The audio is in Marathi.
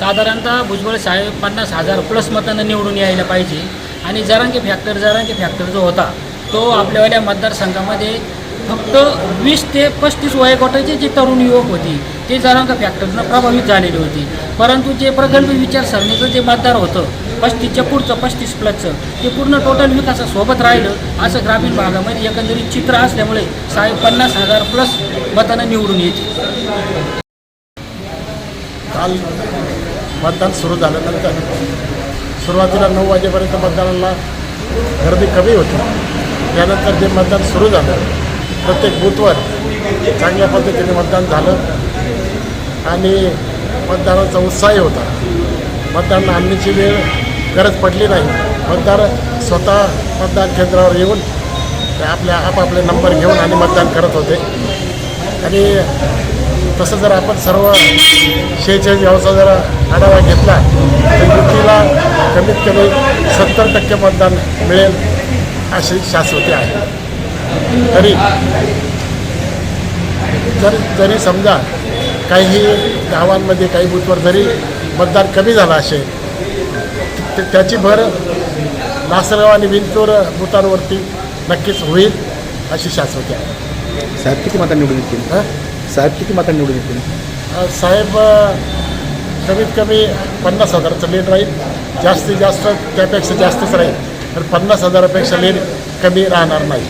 साधारणतः भुजबळ साहेब पन्नास हजार प्लस मतांना निवडून यायला पाहिजे. आणि जरांगे फॅक्टर जरांगे फॅक्टर जो होता तो आपल्यावाल्या मतदारसंघामध्ये फक्त वीस ते पस्तीस वयोगटाचे जे तरुण युवक होती ते जरांग फॅक्टरनं प्रभावित झालेली होती. परंतु जे प्रगल्भ विचारसरणीचं जे मतदार होतं पस्तीसच्या पुढचं पस्तीस प्लसचं ते पूर्ण टोटल विकासासोबत राहिलं असं ग्रामीण भागामध्ये एकंदरीत चित्र असल्यामुळे साहेब पन्नास हजार प्लस मतानं निवडून येते काल मतदान सुरू झाल्यानंतर सुरुवातीला नऊ वाजेपर्यंत मतदानाला गर्दी कमी होती. त्यानंतर जे मतदान सुरू झालं प्रत्येक बूथवर चांगल्या पद्धतीने मतदान झालं आणि मतदानाचा उत्साही होता. मतदान आणण्याची वेळ गरज पडली नाही. मतदार स्वतः मतदान केंद्रावर येऊन ते आपल्या आपापले नंबर घेऊन आणि मतदान करत होते. आणि तसं जर आपण सर्व शेहेचाळीस गावचा जर आढावा घेतला तर युतीला कमीत कमी सत्तर टक्के मतदान मिळेल अशी शाश्वती आहे. तरी जर जरी समजा काही गावांमध्ये काही बूथवर जरी मतदान कमी झालं असेल त्याची भर लासलगाव आणि विंचूर बुथांवरती नक्कीच होईल अशी शाश्वती आहे. साहेब किती मतांनी निवडून येतील? हं? साहेब किती मतांनी निवडून येतील? साहेब कमीत कमी पन्नास हजाराचं लेट राहील. जास्तीत जास्त त्यापेक्षा जास्तच राहील. तर पन्नास हजारापेक्षा लेट कमी राहणार नाही.